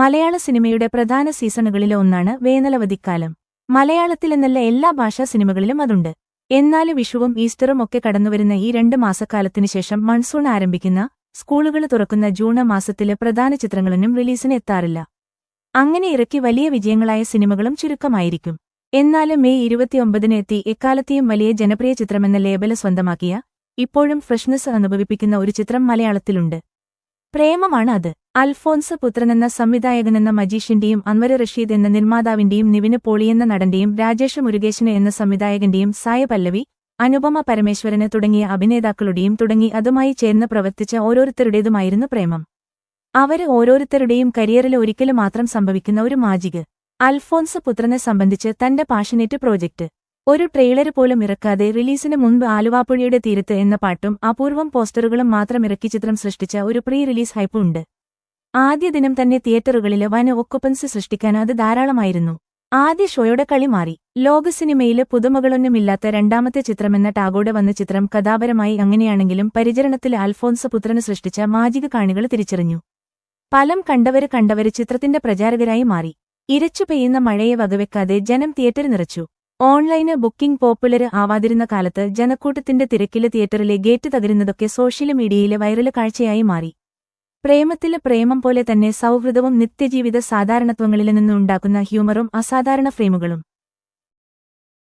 മലയാള സിനിമയുടെ പ്രധാന സീസണുകളിലെ ഒന്നാണ് വേനലവധിക്കാലം. മലയാളത്തിലെന്നല്ല എല്ലാ ഭാഷാ സിനിമകളിലും അതുണ്ട്. എന്നാൽ വിഷുവും ഈസ്റ്ററും ഒക്കെ കടന്നുവരുന്ന ഈ രണ്ട് മാസക്കാലത്തിനു ശേഷം മൺസൂൺ ആരംഭിക്കുന്ന സ്കൂളുകൾ തുറക്കുന്ന ജൂൺ മാസത്തിലെ പ്രധാന ചിത്രങ്ങളൊന്നും റിലീസിന് എത്താറില്ല. അങ്ങനെ ഇറക്കി വലിയ വിജയങ്ങളായ സിനിമകളും ചുരുക്കമായിരിക്കും. എന്നാൽ മെയ് ഇരുപത്തിയൊമ്പതിന് എത്തി എക്കാലത്തെയും വലിയ ജനപ്രിയ ചിത്രമെന്ന ലേബൽ സ്വന്തമാക്കിയ ഇപ്പോഴും ഫ്രഷ്നെസ് അനുഭവിപ്പിക്കുന്ന ഒരു ചിത്രം മലയാളത്തിലുണ്ട്. പ്രേമമാണ് അത്. അൽഫോൻസ് പുത്രനെന്ന സംവിധായകനെന്ന മജീഷ്യന്റെയും അൻവര റഷീദ് എന്ന നിർമ്മാതാവിന്റെയും നിവിന് പോളിയെന്ന നടന്റെയും രാജേഷ് മുരുകേശന് എന്ന സംവിധായകന്റെയും സായ പല്ലവി അനുപമ പരമേശ്വരന് തുടങ്ങിയ അഭിനേതാക്കളുടെയും തുടങ്ങി അതുമായി ചേർന്ന് പ്രവർത്തിച്ച ഓരോരുത്തരുടേതുമായിരുന്നു പ്രേമം. അവർ ഓരോരുത്തരുടെയും കരിയറിൽ ഒരിക്കലും മാത്രം സംഭവിക്കുന്ന ഒരു മാജിക്. അൽഫോൻസ് പുത്രനെ സംബന്ധിച്ച് തന്റെ പാഷനേറ്റ് പ്രോജക്റ്റ് ഒരു ട്രെയിലർ പോലും ഇറക്കാതെ റിലീസിന് മുൻപ് ആലുവാപ്പുഴയുടെ തീരത്ത് എന്ന പാട്ടും അപൂർവം പോസ്റ്ററുകളും മാത്രം ഇറക്കി ചിത്രം സൃഷ്ടിച്ച ഒരു പ്രീ റിലീസ് ഹൈപ്പ് ഉണ്ട് ആദ്യ ദിനം തന്നെ തിയേറ്ററുകളിൽ വൻ ഒക്കുപ്പൻസ് സൃഷ്ടിക്കാൻ അത് ധാരാളമായിരുന്നു. ആദ്യ ഷോയുടെ കളി മാറി. ലോക സിനിമയിലെ പുതുമകളൊന്നുമില്ലാത്ത രണ്ടാമത്തെ ചിത്രമെന്ന ടാഗോടെ വന്ന ചിത്രം കഥാപരമായി അങ്ങനെയാണെങ്കിലും പരിചരണത്തിൽ അൽഫോൻസ് പുത്രന് സൃഷ്ടിച്ച മാജിക കാണികൾ തിരിച്ചറിഞ്ഞു. പലം കണ്ടവര് കണ്ടവര് ചിത്രത്തിന്റെ പ്രചാരകരായി മാറി. ഇരച്ചു പെയ്യുന്ന മഴയെ വകവെക്കാതെ ജനം തിയേറ്റർ നിറച്ചു. ഓൺലൈന് ബുക്കിംഗ് പോപ്പുലർ ആവാതിരുന്ന കാലത്ത് ജനക്കൂട്ടത്തിന്റെ തിരക്കിലെ തിയേറ്ററിലെ ഗേറ്റ് തകരുന്നതൊക്കെ സോഷ്യൽ മീഡിയയിലെ വൈറൽ കാഴ്ചയായി മാറി. പ്രേമത്തിൽ പ്രേമം പോലെ തന്നെ സൗഹൃദവും നിത്യജീവിത സാധാരണത്വങ്ങളിൽ നിന്നുണ്ടാക്കുന്ന ഹ്യൂമറും അസാധാരണ ഫ്രെയിമുകളും.